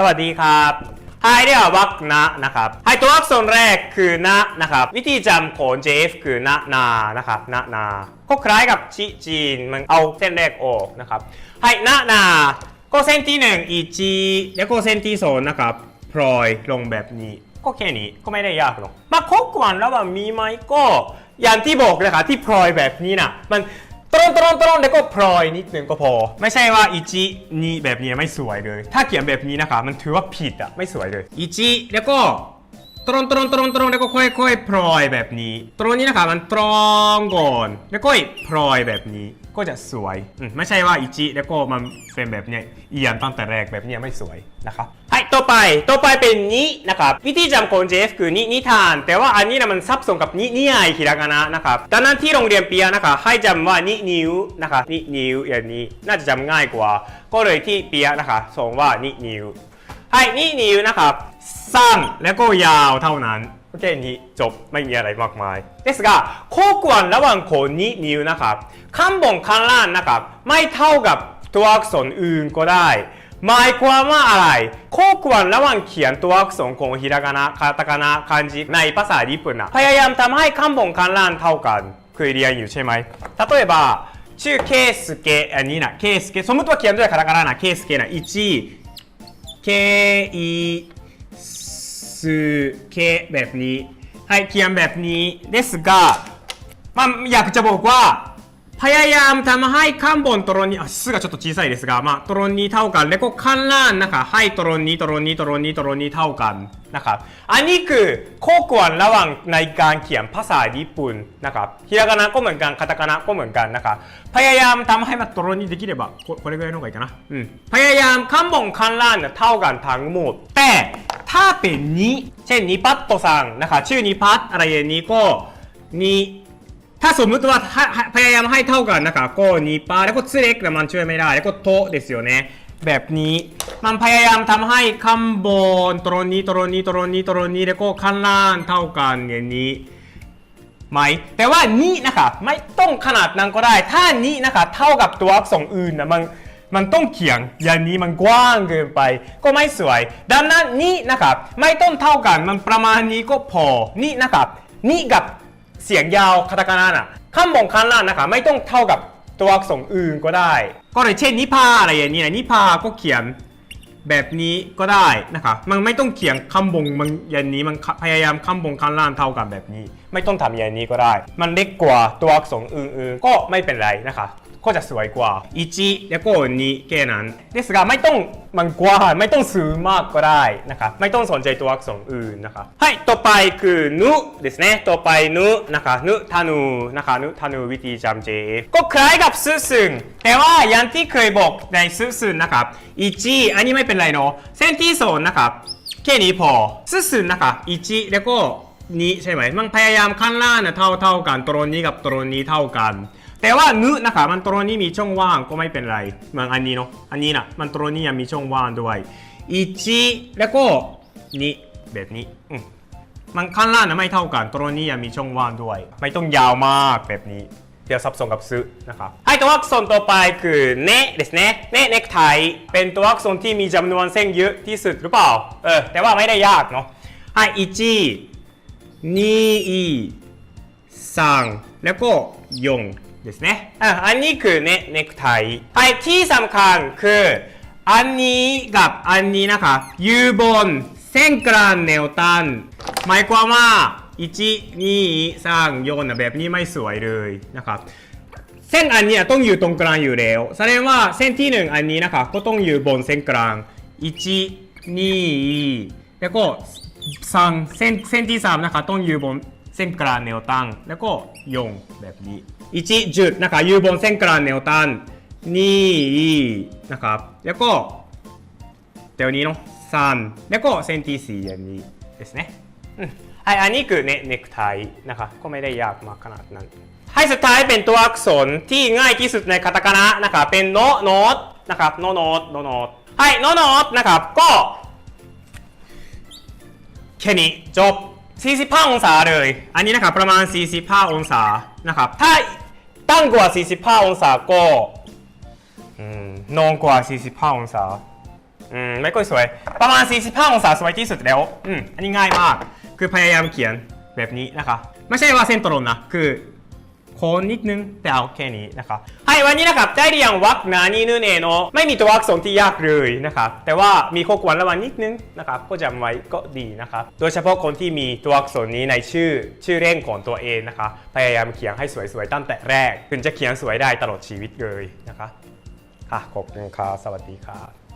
สวัสดีครับไฮเรียกวักนะนะครับไฮตัวอักษรแรกคือนะนะครับ วิธีจำของ JF คือนะนานะครับนะนา ก็คล้ายกับชิจีนมันเอาเส้นแรกออกนะครับไฮนะนาก็เส้นที่หนึ่งอีจีแล้วก็เส้นที่สองนะครับพลอยลงแบบนี้ ก็แค่นี้ก็ไม่ได้ยากหรอกมาคบกวนแล้วว่ามีไหมก็อย่างที่บอกเลยค่ะที่พลอยแบบนี้นะมัน ตรงตรงตรงแล้วก็พลอยนิดนึงก็พอ ไม่ใช่ว่าอีจินี่แบบนี้ไม่สวยเลย ถ้าเขียนแบบนี้นะคะมันถือว่าผิดอะไม่สวยเลยอีจิแล้วก็ ตรงตรงตรงตรงแล้วก็ค่อยค่อยพลอยแบบนี้ ตรงนี้นะคะมันตรงก่อนแล้วก็พลอยแบบนี้ก็จะสวยไม่ใช่ว่าอิจิแล้วก็มันเป็นแบบเนี้ยเอียนตั้งแต่แรกแบบเนี้ยไม่สวยนะครับはいต่อไปต่อไปเป็นนี้นะครับวิธีจำคนเจฟคือนี้นิทาน แต่ว่าอันนี้นะมันซับซ้อกับนี้นิยไอคิรากานะนะครับดังนั้นที่โรงเรียนเปียนะครับให้จำว่านี้นิวนะครับนี้นิวอย่างนี้น่าจะจำง่ายกว่า ก็เลยที่เปียนะคะส่งว่านี้นิว はいนี่นิ้วนะครับสั้นและก็ยาวเท่านั้นโอเคนี้จบไม่มีอะไรมากมายですがข้อควรระหว่างคนนี้นิ้วนะครับข้างบนข้างล่างนะครับไม่เท่ากับตัวอักษรอื่นก็ได้หมายความว่าอะไรข้อควรระหว่างเขียนตัวอักษรของฮิรากานะคาตาคานะคันจิในภาษาญี่ปุ่นนะพยายามทำให้ข้างบนข้างล่างเท่ากันเคยเรียนอยู่ใช่ไหม例えばชื่อเคสเกอันนี้นะเคสเกสมมติว่าเขียนด้วยคาตาคานะนะเคสเกนะ1 เคอีสเคแบบนี้はいเขียนแบบนี้ですがまあอยากจะบอกว่า พยายามทำให้ข้างบนตรงนี้อ่ะすがちょっと小さいですがまあตรงนี้เท่ากันแล้วก็ข้างล่างนะคะให้ตรงนี้ตรงนี้ตรงนี้ตรงนี้เท่ากันนะครับอันนี้คือข้อควรระหว่างในการเขียนภาษาญี่ปุ่นนะครับひらがなก็เหมือนกันคาตาคานะก็เหมือนกันนะครับพยายามทำให้มันตรงนี้できればここれぐらいの方がいいかなอืมพยายามข้างบนข้างล่างเนี่ยเท่ากันทั้งหมด แต่ถ้าเป็นนี้เช่นนิพัตโตซังนะคะชื่อนิพัตอะไรอย่างนี้ก็นิ ถ้าสมมติว่าพยายามให้เท่ากันนะคะก็นี่ปาแล้วก็เล็กแต่มันช่วยไม่ได้แล้วก็โตですよねแบบนี้มันพยายามทำให้ข้างบนตรงนี้ตรงนี้ตรงนี้ตรงนี้แล้วก็ข้างล่างเท่ากันอย่างนี้ไหมแต่ว่านี้นะคะไม่ต้องขนาดนั้นก็ได้ ถ้านี้นะคะเท่ากับตัวอักษรอื่นนะมันมันต้องเขียงอย่างนี้มันกว้างเกินไป ก็ไม่สวย ดังนั้นนี้นะครับไม่ต้องเท่ากันมันประมาณนี้ก็พอนี่นะครับนี่กับ เสียงยาวคาตาคานะน่ะข้างบนข้างล่างนะคะไม่ต้องเท่ากับตัวอักษรอื่นก็ได้ ก็เลยเช่นนิพาอะไรอย่างนี้นะนิพาก็เขียนแบบนี้ก็ได้นะคะมันไม่ต้องเขียนคำบงมันอย่างนี้มันพยายามคำบงคันล่างเท่ากันแบบนี้ ไม่ต้องทำอย่างนี้ก็ได้ มันเล็กกว่าตัวอักษรอื่นๆก็ไม่เป็นไรนะคะ ก็จะสวยกว่า1แล้วก็2แค่นั้นですがไม่ต้องมันกว้างไม่ต้องซื้อมากก็ได้นะครับไม่ต้องสนใจตัวอักษรอื่นนะครับはいต่อไปคือนุですねต่อไปนุนะคะนุทานุนะคะนุทานุวิธีจำ JF ก็คล้ายกับซื่อซึงแต่ว่าอย่างที่เคยบอกในซื่อซึงนะครับ1อันนี้ไม่เป็นไรเนาะเส้นที่สองนะครับแค่นี้พอซื่อซึงนะคะ1แล้วก็นี้ใช่ไหมมันพยายามข้างล่างนะเท่าเท่าๆกันตรงนี้กับตรงนี้เท่ากัน แต่ว่านึนะคะมันตรงนี้มีช่องว่างก็ไม่เป็นไรเหมือนอันนี้เนาะอันนี้นะมันตรงนี้ยังมีช่องว่างด้วย1แล้วก็นี่แบบนี้อืมมันข้างล่างนะไม่เท่ากันตรงนี้ยังมีช่องว่างด้วย ไม่ต้องยาวมากแบบนี้ เดี๋ยวซับซ้อนกับซื้อนะครับให้ตัวอักษรต่อไปคือเนะですねเนะเนคไทเป็นตัวอักษรที่มีจำนวนเส้นเยอะที่สุดหรือเปล่าเออแต่ว่าไม่ได้ยากเนาะให้1 2 3แล้วก็4 ですねอ่ะอันนี้คือเนเนคไทไอ้ที่สำคัญคืออันนี้กับอันนี้นะคะอยู่บนเส้นกลางแนวตันหมายความว่า1 2 3 4นะแบบนี้ไม่สวยเลยนะครับ เส้นอันเนี้ยต้องอยู่ตรงกลางอยู่แล้ว แสดงว่าเส้นที่หนึ่งอันนี้นะคะก็ต้องอยู่บนเส้นกลาง1 2แล้วก็3เส้นเส้นที่สามนะคะต้องอยู่บนเส้นกลางแนวตั้ง แล้วก็4แบบนี้ 1จุดนะคะอยู่บนเส้นกลางแนวตั้ง2นะครับ แล้วก็เดี๋ยวนี้เนาะ3แล้วก็เส้นที่สี่อย่างนี้ですねอืมはいอันนี้คือเนเนคไทนะคะก็ไม่ได้ยากมากขนาดนั้น ให้สุดท้ายเป็นตัวอักษรที่ง่ายที่สุดในคาตาคานะนะครับเป็นโนโนตนะครับโนโนตโนโนตให้โนโนตนะครับก็แค่นี้จบ 45 องศาเลย อันนี้นะครับประมาณ 45 องศานะครับ ถ้าตั้งกว่า 45 องศาก็อืมนองกว่า 45 องศาอืมไม่ค่อยสวย ประมาณ 45 องศาสวยที่สุดแล้ว อืม อันนี้ง่ายมาก คือพยายามเขียนแบบนี้นะคะ ไม่ใช่ว่าเส้นตรงนะ คือ โค้งนิดนึง แต่เอาแค่นี้นะครับให้วันนี้นะครับได้เรียงวรรคนานี่นู่นเองเนาะไม่มีตัวอักษรที่ยากเลยนะครับแต่ว่ามีข้อควรระวังนิดนึงนะครับก็จำไว้ก็ดีนะครับโดยเฉพาะคนที่มีตัวอักษรนี้ในชื่อชื่อเร่งของตัวเองนะคะพยายามเขียนให้สวยๆตั้งแต่แรก ถึงจะเขียนสวยได้ตลอดชีวิตเลยนะคะค่ะขอบคุณครับสวัสดีครับ